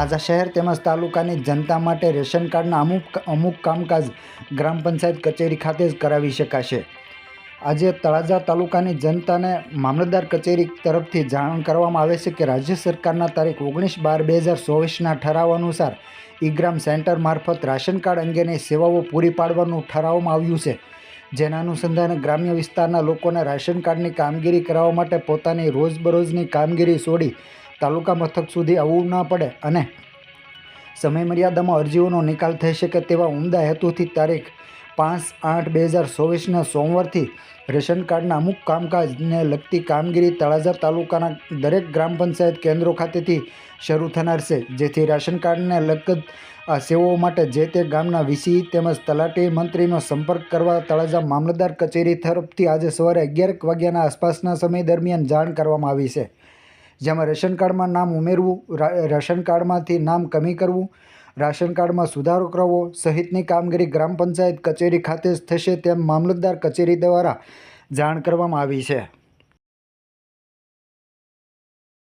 તળાજા શહેર તેમજ તાલુકાની જનતા માટે રેશન કાર્ડના અમુક અમુક કામકાજ ગ્રામ પંચાયત કચેરી ખાતે જ કરાવી શકાશે. આજે તળાજા તાલુકાની જનતાને મામલતદાર કચેરી તરફથી જાણ કરવામાં આવે છે કે રાજ્ય સરકારના તારીખ ઓગણીસ બાર બે હજાર ચોવીસના ઠરાવ અનુસાર ઈ-ગ્રામ સેન્ટર મારફત રાશન કાર્ડ અંગેની સેવાઓ પૂરી પાડવાનું ઠરાવવામાં આવ્યું છે. જેના અનુસંધાને ગ્રામ્ય વિસ્તારના લોકોને રાશન કાર્ડની કામગીરી કરાવવા માટે પોતાની રોજબરોજની કામગીરી છોડી તાલુકા મથક સુધી આવવું ન પડે અને સમયમર્યાદામાં અરજીઓનો નિકાલ થઈ શકે તેવા ઉમદા હેતુથી તારીખ પાંચ આઠ બે હજાર ચોવીસના સોમવારથી રેશન કાર્ડના અમુક કામકાજને લગતી કામગીરી તળાજા તાલુકાના દરેક ગ્રામ પંચાયત કેન્દ્રો ખાતેથી શરૂ થનાર છે, જેથી રાશન કાર્ડને લગત સેવાઓ માટે જે તે ગામના વીસી તેમજ તલાટી મંત્રીનો સંપર્ક કરવા તળાજા મામલતદાર કચેરી તરફથી આજે સવારે અગિયાર વાગ્યાના આસપાસના સમય દરમિયાન જાણ કરવામાં આવી છે. જેમાં રેશન કાર્ડમાં નામ ઉમેરવું રેશન કાર્ડમાંથી નામ કમી કરવું, રાશન કાર્ડમાં સુધારો કરવો, સહિતની કામગીરી ગ્રામ પંચાયત કચેરી ખાતે જ થશે તેમ મામલતદાર કચેરી દ્વારા જાણ કરવામાં આવી છે.